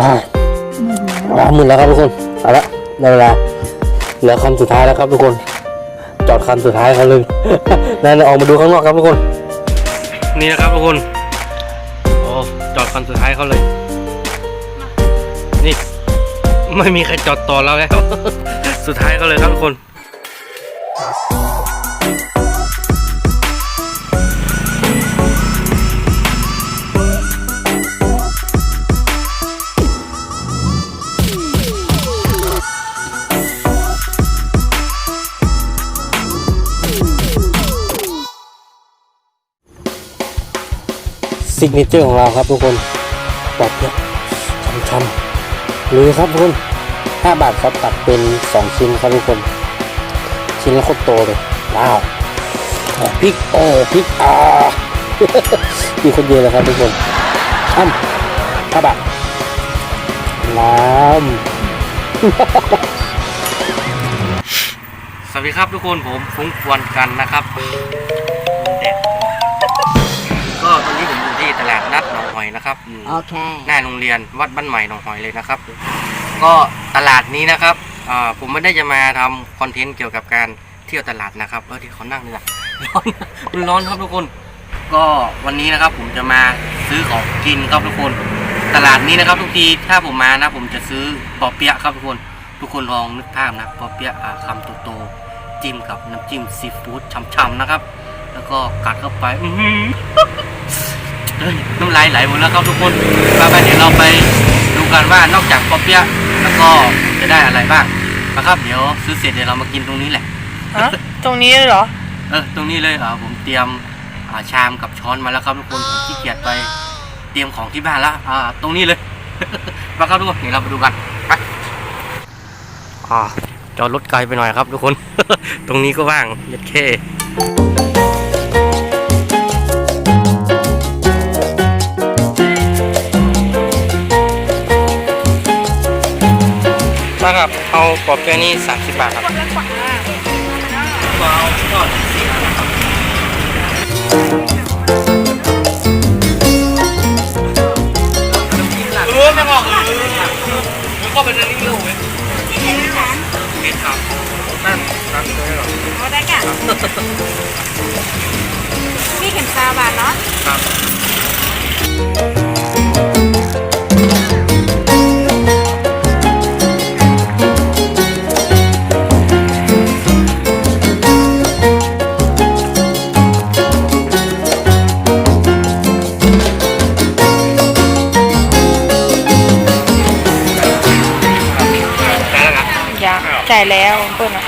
อ่าอ่าหมื่นแล้วครับทุกคนเอาละได้เวลาเหลือคำสุดท้ายแล้วครับทุกคน จอดคันสุดท้ายเขาเลยนั่นออกมาดูข้างนอกครับทุกคน นี่นะครับทุกคนโอ้จอดคันสุดท้ายเขาเลย นี่ ไม่มีใครจอดต่อเราแล้ว สุดท้ายเขาเลยครับทุกคน ซิกเนเจอร์ของเราครับทุกคนปอดเนี่ยช้ำๆเลยครับทุกคน5บาทครับตัดเป็น 2 ชิ้นครับทุกคน ชิ้นละโคตรโตเลยว้าวพริกโอ้พริกอ่ามีคนเดียวเลยครับทุกคนอ้ำห้าบาทน้ำสวัสดีครับทุกคนผมฟุ้งควนกันนะครับ องหอยนะครับอืม Okay. หน้าโรงเรียนวัดบ้านใหม่หนองหอยเลยนะครับ ก็ตลาดนี้นะครับอ่าผมไม่ได้จะมาทำคอนเทนต์เกี่ยวกับการเที่ยวตลาดนะครับเออที่เขานั่งนี่แหละร้อนมันร้อนครับทุกคน ก็วันนี้นะครับผมจะมาซื้อของกินครับทุกคน ตลาดนี้นะครับ ทุกทีถ้าผมมานะ ผมจะซื้อปอเปี๊ยะครับทุกคน ทุกคนลองนึกภาพนะปอเปี๊ยะอ่าคำโตๆจิ้มกับน้ำจิ้มซีฟู้ดช่ำๆนะครับ แล้วก็กัดเข้าไป อื้อหือเฮ้ย น้ำลายไหลหมดแล้วครับทุกคนมาไปเดี๋ยวเราไปดูกันว่านอกจากปอเปี๊ยะแล้วก็จะได้อะไรบ้างนะครับเดี๋ยวซื้อเสร็จเดี๋ยวเรามากินตรงนี้แหละฮะตรงนี้เลยเหรอ เออตรงนี้เลยเหรอผมเตรียมอ่าชามกับช้อนมาแล้วครับทุกคนผมขี้เกียจไปเตรียมของที่บ้านละอ่าตรงนี้เลย มาครับทุกคนเดี๋ยวเราไปดูกันไปอ่าจอดรถไกลไปหน่อยครับทุกคน ตรงนี้ก็ว่างเย็ดเค ครับ เอาปอบเปี๊ยะนี่30 บาทครับเอาทอดสี่บาทครับเออไม่บอกเลยมันก็เป็นเรื่องนี้เลยเว้ยไม่ทำนั่นนั่นเลยหรอเอาได้ก่ะมีเข็มซาบานเนาะครับ แล้วเปิ้ลนะ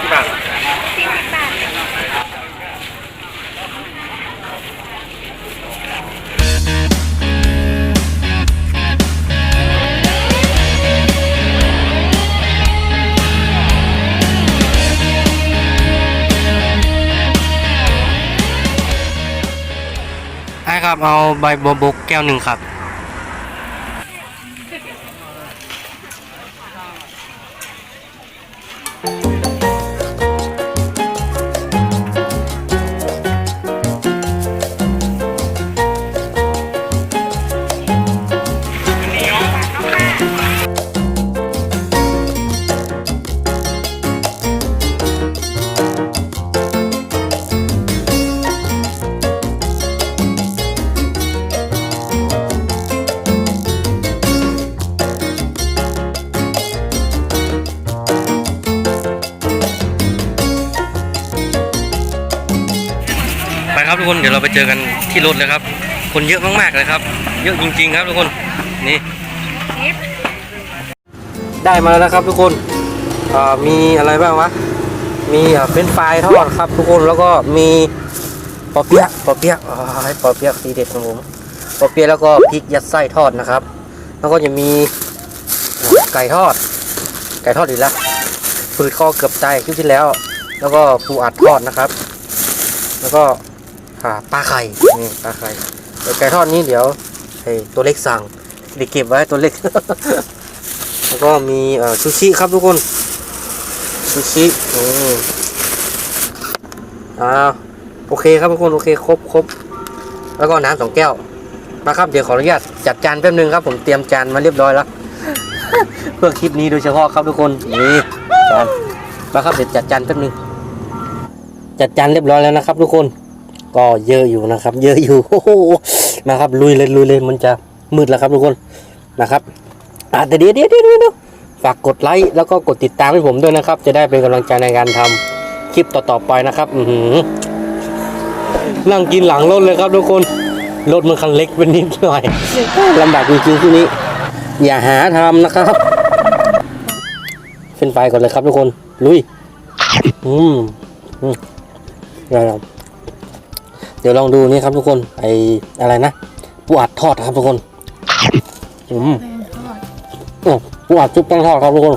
ที่บาทใช่ครับ เอาใบบัวบกแก้วหนึ่งครับ ทุกคนเดี๋ยวเราไปเจอกันที่รถเลยครับ คนเยอะมากๆเลยครับ เยอะจริง ๆ ครับทุกคนนี่ได้มาแล้วนะครับทุกคนมีอะไรบ้างวะมีเฟรนช์ฟรายทอดครับ ทุกคนแล้วก็มีปอเปี๊ยะปอเปี๊ยะให้ปอเปี๊ยะทีเด็ดของผมปอเปี๊ยะแล้วก็พริกยัดไส้ทอดนะครับ แล้วก็จะมีไก่ทอด ไก่ทอดอีกแล้วปืดคอเกือบตายคลิปที่แล้ว แล้วก็ปูอัดทอดนะครับ แล้วก็ ปลาไข่นี่ปลาไข่ไก่ทอดนี้เดี๋ยวไอ้ตัวเล็กสั่งเดี๋ยวเก็บไว้ตัวเล็ก แล้วก็มีซูชิครับทุกคนซูชิอืมอ่าโอเคครับทุกคนโอเคครบครบแล้วก็น้ำสองแก้วมาครับเดี๋ยวขออนุญาตจัดจานแป๊บนึงครับผมเตรียมจานมาเรียบร้อยแล้วเพื่อคลิปนี้โดยเฉพาะครับทุกคนนี่จานมาครับเดี๋ยวจัดจานแป๊บนึงจัดจานเรียบร้อยแล้วนะครับทุกคน ก็เยอะอยู่นะครับ เยอะอยู่โอ้โหมาครับ ลุยเลยลุยเลยมันจะมืดแล้วครับทุกคนนะครับอะแต่เดี๋ยวเดี๋ยวเดี๋ยวฝากกดไลค์แล้วก็กดติดตามให้ผมด้วยนะครับ จะได้เป็นกำลังใจในการทำคลิปต่อๆไปนะครับ อืนั่งกินหลังรถเลยครับทุกคนรถมันคันเล็กเป็นนิดหน่อยลำบากจริงๆที่นี้ อย่าหาทำนะครับเป็นไฟก่อนเลยครับทุกคน ลุย อืมอืมเดี๋ยว เดี๋ยวลองดูนี่ครับทุกคน ไออะไรนะปูอัดทอดครับทุกคนอืมโอ้ปูอัดจุ๊บแป้งทอดครับทุกคน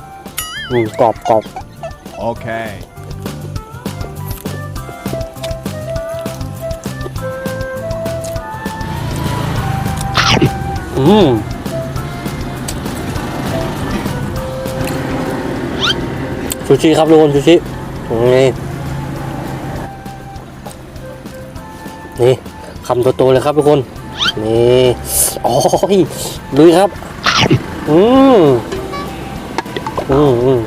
อืมกรอบกรอบ Okay. อืมซูชิครับทุกคนซูชินี่ นี่คำโตๆเลยครับทุกคน นี่โอ้ยลุยครับ อืมอืมอืม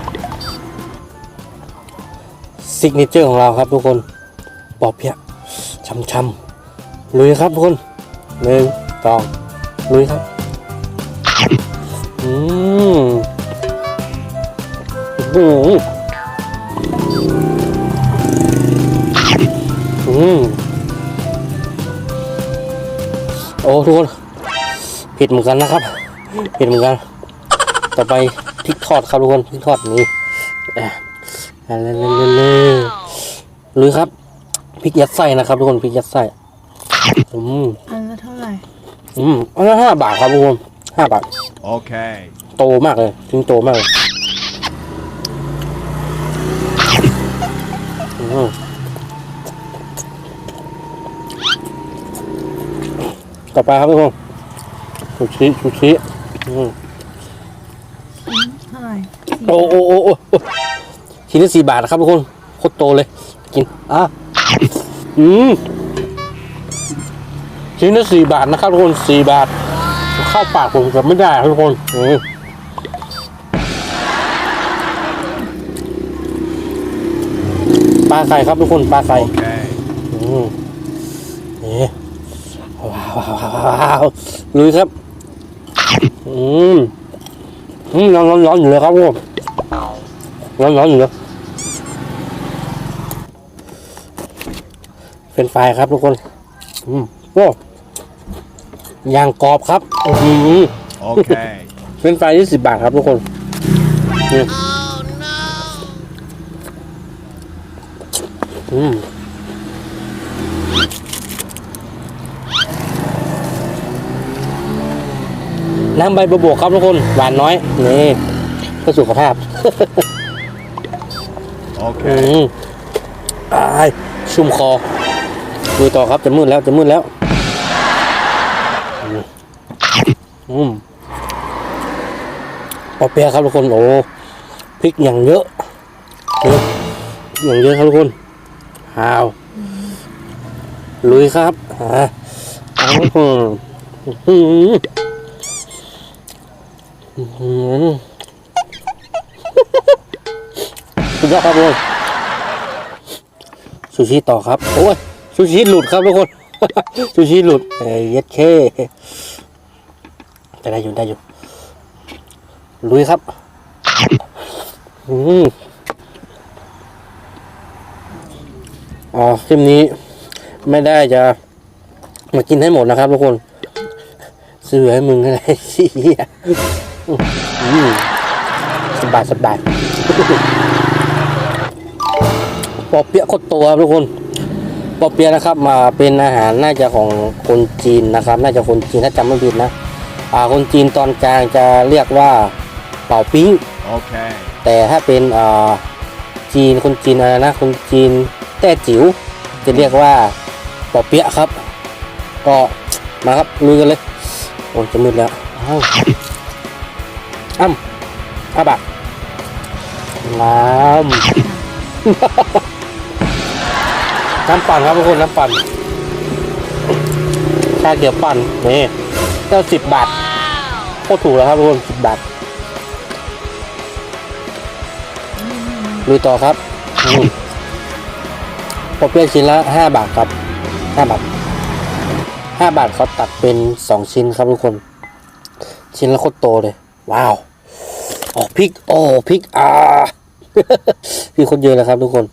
ซิกเนเจอร์ของเราครับทุกคนปอบเพียช้ำๆลุยครับทุกคนหนึ่งสองลุยครับ อืมอืม โอ้ทุกคนผิดเหมือนกันนะครับผิดเหมือนกัน ต่อไปพริกทอดครับทุกคนพริกทอดนี่อะเล่นๆๆลุยครับพริกยัดไส้นะครับทุกคนพริกยัดไส้อืมอันละเท่าไหร่อืมอันละห้าบาทครับทุกคนห้าบาท Okay. โตมากเลยทิ้งโตมากเลยอืม ต่อไปครับทุกคนชูชิชูชิอืมเท่าไหร่โอ้โอ้โอ้โอ้โอ้ชิ้นละสี่บาทนะครับทุกคนโคตรโตเลย กินอะอืมชิ้นละสี่บาทนะครับทุกคนสี่บาท เข้าปากผมจะไม่ได้ครับทุกคนอืมปลาไข่ครับทุกคนปลาไข่ Okay. อืมนี่ว้าวว้าวว้าวว้าว ลุยครับอืมอืมร้อนร้อนร้อนอยู่เลยครับทุกคนร้อนร้อนอยู่เลยเป็นไฟครับทุกคน อืมโอ้ยางกรอบครับอืม Okay. เป็นไฟที่สิบบาทครับทุกคนนี่อืม น้ำใบบัวบกครับทุกคนหวานน้อยนี่เพื่อสุขภาพอื Okay. มอายชุ่มคอดูต่อครับจะมืดแล้วจะมืดแล้วอืมอืมปอเปียะครับทุกคนโอ้พริกอย่างเยอะเยอะอย่างเยอะครับทุกคนฮาวลุยครับอ่าเอาอืมอืมอืม สุดยอดครับทุกคนซูชิต่อครับ โอ้ยซูชิหลุดครับทุกคน ซูชิหลุดเอ้ยเย็ดเคแต่ได้อยู่ได้อยู่ลุยครับอืมอ๋อคลิปนี้ไม่ได้จะมากินให้หมดนะครับทุกคนซื้อให้มึงอะไรสิ สบายสบายปอเปี๊ยะโคตรโตครับทุกคนปอเปี๊ยะนะครับ มาเป็นอาหารน่าจะของคนจีนนะครับ น่าจะคนจีนถ้าจำไม่ผิดนะอ่าคนจีนตอนกลางจะเรียกว่าเป่าปิ้ง Okay. แต่ถ้าเป็นอ่าจีนคนจีนอะไรนะคนจีนแต้จิ๋วจะเรียกว่าปอเปี๊ยะครับ ก็มาครับลุยกันเลย โอ้ยจะมืดแล้ว อ้าวอ้ำอ้าบะน้ำน้ำปั่นครับทุกคนน้ำปั่นชาเขียวปั่นนี่ก็สิบบาทโคตรถูกแล้วครับทุกคนสิบบาทลุยต่อครับอืมปอเปี๊ยะชิ้นละห้าบาทครับห้าบาทห้าบาทเขาตัดเป็นสองชิ้นครับทุกคน ชิ้นละโคตรโตเลย ว้าวอ๋อพริกโอ้พริกอ่าพริกคนเยอะเลยครับทุกคน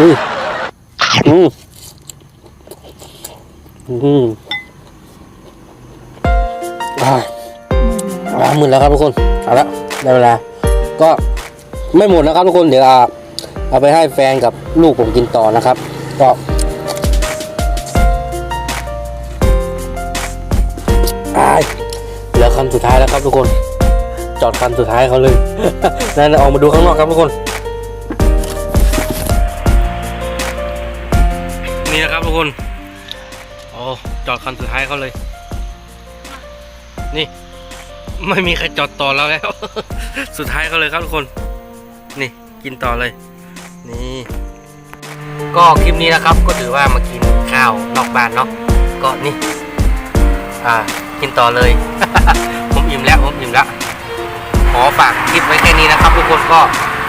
นี่อืมอืมอ่าอ่าหมื่นแล้วครับทุกคนเอาละได้เวลา ก็ไม่หมดนะครับทุกคนเดี๋ยวเอาเอาไปให้แฟนกับลูกผมกินต่อนะครับ ก็ คำสุดท้ายแล้วครับทุกคน จอดคันสุดท้ายเขาเลยนั่นออกมาดูข้างนอกครับทุกคน นี่นะครับทุกคนโอ้จอดคันสุดท้ายเขาเลย นี่ ไม่มีใครจอดต่อเราแล้ว สุดท้ายเขาเลยครับทุกคน นี่กินต่อเลย นี่ ก็คลิปนี้นะครับ ก็ถือว่ามากินข้าวนอกบ้านเนาะก็นี่ อ่ากินต่อเลย อิ่มแล้วผมอิ่มแล้วขอฝากคลิปไว้แค่นี้นะครับ ทุกคนก็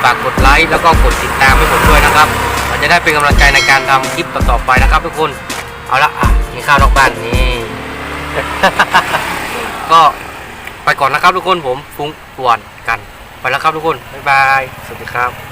ฝากกดไลค์แล้วก็กดติดตามให้ผมด้วยนะครับมันจะได้เป็นกำลังใจในการทำคลิปต่อๆไปนะครับ ทุกคนเอาละอะกินข้าวนอกบ้านนี่ก็ไปก่อนนะครับทุกคนผมฟุ้งปวนกัน ไปแล้วครับทุกคนบ๊ายบายสวัสดีครับ